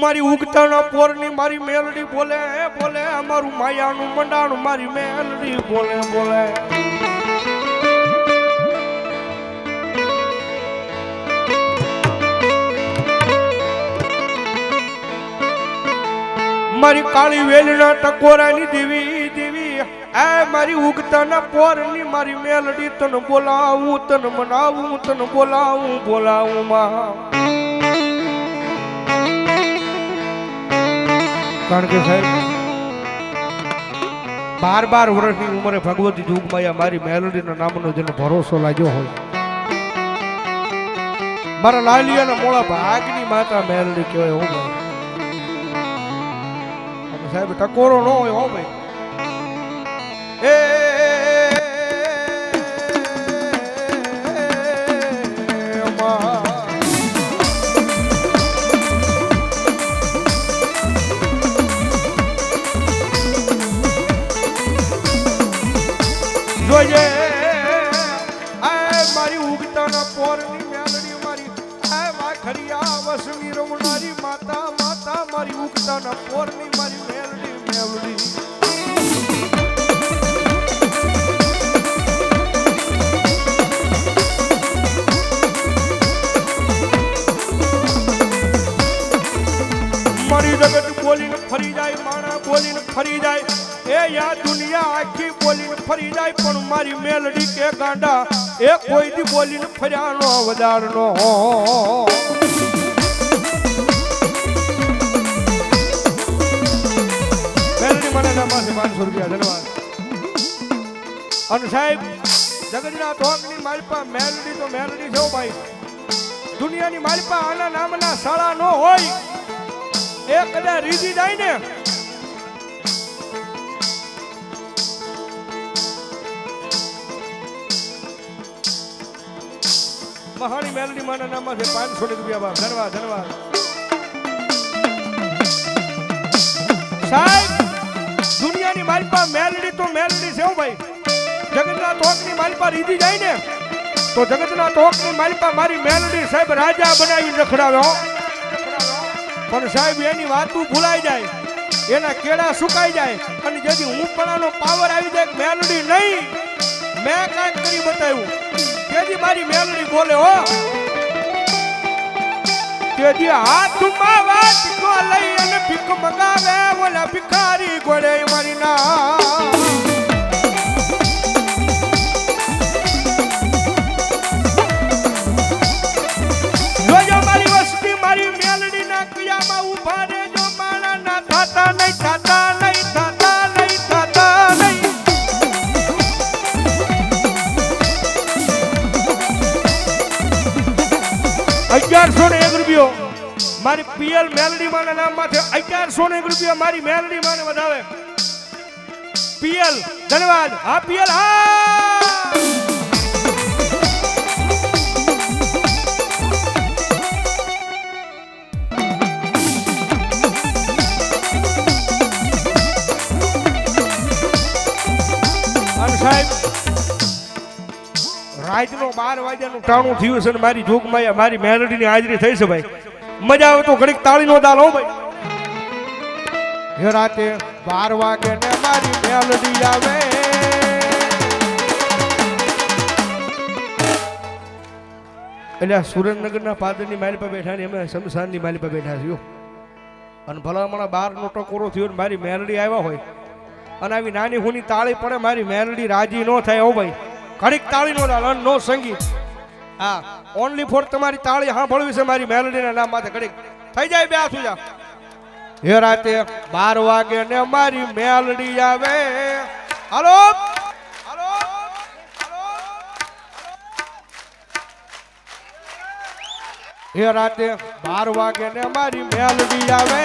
મારી ઉગતાના પોરની મારી મેલડી બોલે બોલે, અમારું માયાનું મંડાણું મારી મેલડી બોલે બોલે. મારી કાળી વેલના ટકોરાની દેવી દેવી, એ મારી ઉગતાના પોરની મારી મેલડી, તને બોલાવું, તને મનાવું, તને બોલાવું બોલાવું માં. કારણ કે સાહેબ બાર બાર વર્ષની ઉંમરે ભગવતી જોગમાયા મારી મેલોડીના નામનો જેનો ભરોસો લાગ્યો હોય. મારા લાલિયાના મોળા ભાગની માતા મેલડી કહેવાય, હો ભાઈ. સાહેબ, ટકોરો ન હોય, હો ભાઈ. એ જોઈએ આ મારી ઉગતાના પોરની મેલડી મારી. આ વાખરિયા વસમી રમનારી માતા માતા મારી ઉગતાના પોરની મારી મેલડી મેલડી. મારી જગત બોલીને ફરી જાય, માણા બોલીને ફરી જાય. એ યા દુનિયા આખી બોલીને ફરી જાય, પણ મારી મેલડી કે ગાંડા, એ કોઈ દી બોલીને ફર્યા વધારનો નો મેલડી મને નામાંથી પાંચસો રૂપિયા ધન્યવાદ અને સાહેબ જગતના મારી પાસે મેલડી તો મેલડી છે ભાઈ. દુનિયાની મારી પાસે આના નામના શાળા ન હોય. એ કદાચ રીધી જાય ને. મહાણી મેલડી માના નામ છે પાંચસો રૂપિયા બાપ ધન્યવાદ ધન્યવાદ સાહેબ, દુનિયાની માલપા મેલડી તો મેલડી છે ભાઈ. જગતના તોકની માલપા રીધી જાય ને, તો જગતના તોકની માલપા મારી મેલડી સાહેબ રાજા બનાવી રખડાવે હો. પણ સાહેબ, એની વાતું ભૂલાઈ જાય. એના કેળા સુકાઈ જાય. અને જેથી હું પણાનો પાવર આવી જાય, મેલડી નહીં. મેં કાંઈક કરી બતાવ્યું. તેથી મારી મેલડી બોલે, હો. તેથી હાથમાં વાત લઈ અને ભીખ મગાવે, ઓલા ભિખારી ગોળે મારી ના અગિયારસો ને એક રૂપિયો. મારી પીએલ મેલડી માના નામ માથે અગિયારસો ને એક રૂપિયા મારી મેલડી માને વધાવે. પીએલ, ધન્યવાદ. હા, પીએલ, હા. સાહેબ રાતનો બાર વાગ્યાનું ટાણું થયું છે ને મારી જોગમાં મારી મેલડીની હાજરી થઈ છે ભાઈ. મજા આવે તો ઘડીક તાળીનો દાલ હો ભાઈ. હે રાતે બાર વાગે ને મારી મેલડી આવે. એટલે સુરેન્દ્રનગરના પાદરની મારી પર બેઠા ને અમે શમશાનની મારી પર બેઠા છીએ અને ભલામણા બારનો ટકોરો થયો ને મારી મેલડી આવ્યા હોય. અને આવી નાની હુની તાળી પડે મારી મેલડી રાજી ન થાય હો ભાઈ. ઘડીક તાળી નો નો સંગીત. હા. ઓનલી ફોર તમારી તાળી સાંભળવી છે મારી મેલડીના નામ માથે ઘડીક. થઈ જાય બે આસુ જા. હે રાતે બાર વાગે ને મારી મેલડી આવે. હાલો? હાલો? હે રાતે બાર વાગે ને મારી મેલડી આવે.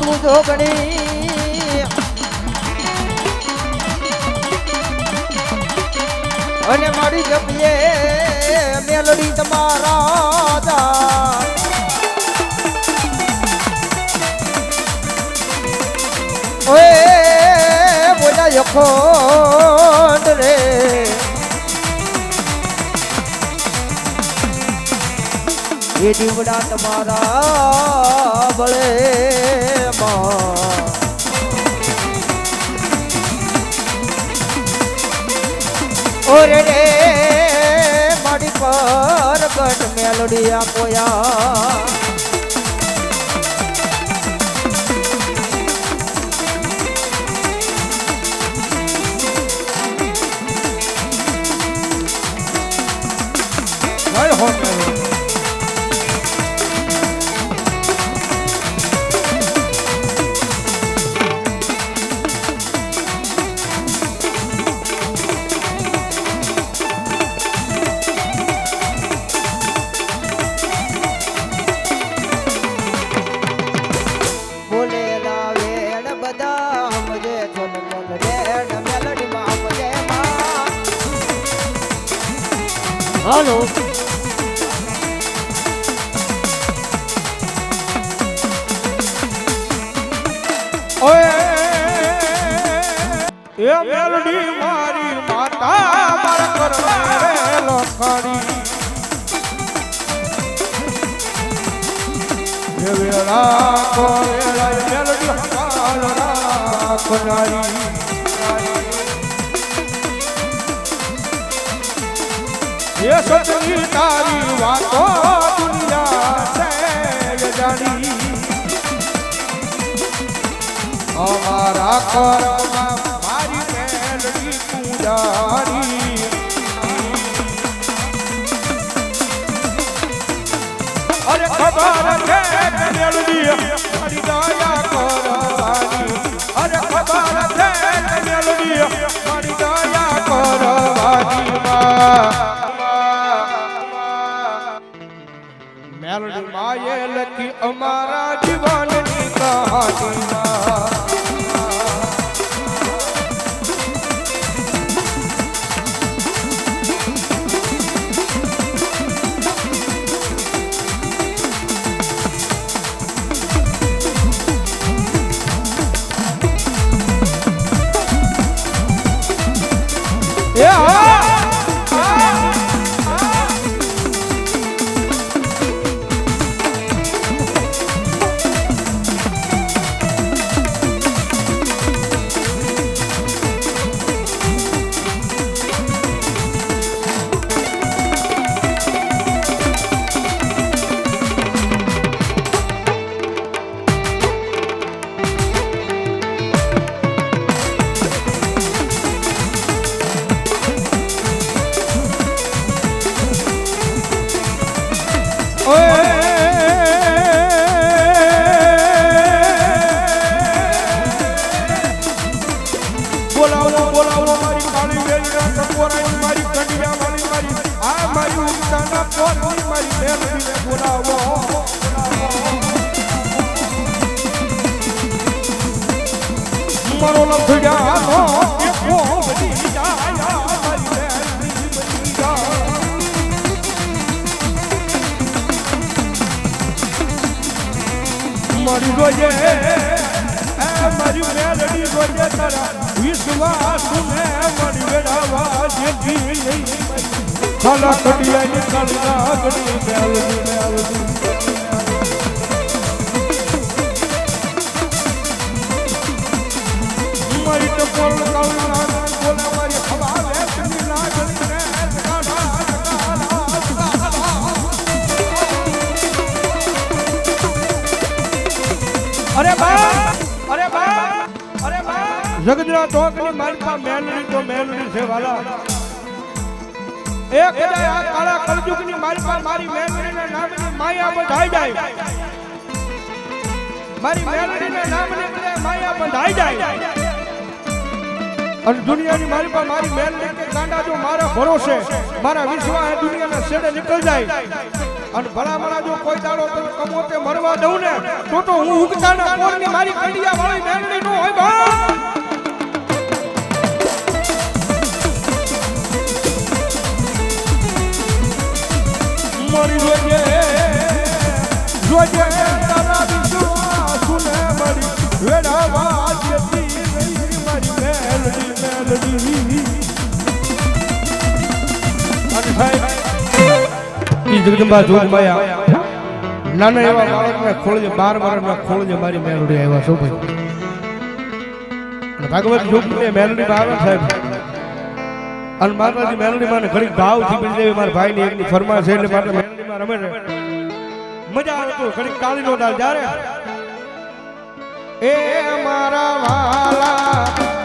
તું જોગણી અને મારી જપીએ મેલડી તમારા ઓએ બોલા યખોડ એ દીવડા તમારા બળે માં. ઓરે રે મારી પર ગટ મેલડી આપોયા હાલો ઓય. એ મેલડી મારી માતા, માર કરમે રે લખાણી એ વેળા કો વેળા એ મેલડી હમાર રાખનારી એ સતની તારી વાતો દુનિયા છે જાણી અમારા કરમમાં મારી મેલડી પૂજારી અરે ખબર છે મેલડી મારી દયા કરવાની અરે ખબર છે મેલડી મારી દયા કરવાની મેલડી અમારા જીવનની કહાનીમાં બોલાવો બોલાવો મારી કાળી વેલના ટકોરાઈ મારી કંડિયા વાળી મારી આ મારી લખડ્યાનો એ. મારી મેલડી રોજે તારા વિશ્વાસ ને મારી વેડાવા જેથી નહીં ખાલા કડિયાની કાળના ગડી મેલડી મેલડી. જગદરા ટોકની માલપા મેલડી તો મેલડી છે વાલા. એક આ કાળા કળજુગની માલપા મારી મેલડીના નામની માયા બંધાઈ જાય. મારી મેલડીના નામની માયા બંધાઈ જાય. અને દુનિયાની મારી પાસે મારી મેલડી કે કાંડા જો મારા ભરોસે, મારા વિશ્વાસ દુનિયાના છેડે નીકળ જાય. અને ભલામણા જો કોઈ દાડો તને કમોતે મરવા દઉં ને, તો તો હું ઉગતાના કોરની મારી કંડિયા વાળી મેલડી નો હોય બા ઈ જગદંબા જોગમાયા નાના એવા બાળકને ખોળજે બાર વર્ષના ખોળજે મારી મેલડી આવ્યા છો ભાઈ. અને ભાગવત જોગની મેલડી આવે સાહેબ. અને માતાજી મેલડી માં ઘણી ભાવથી બની દેવી મારા ભાઈ ની એકની ફરમાશ છે એટલે માટે મેલડી માં રમે મજા આવે ઘણી કાળી નો ડાલ જ્યારે એ મારા વાલા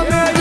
Amen.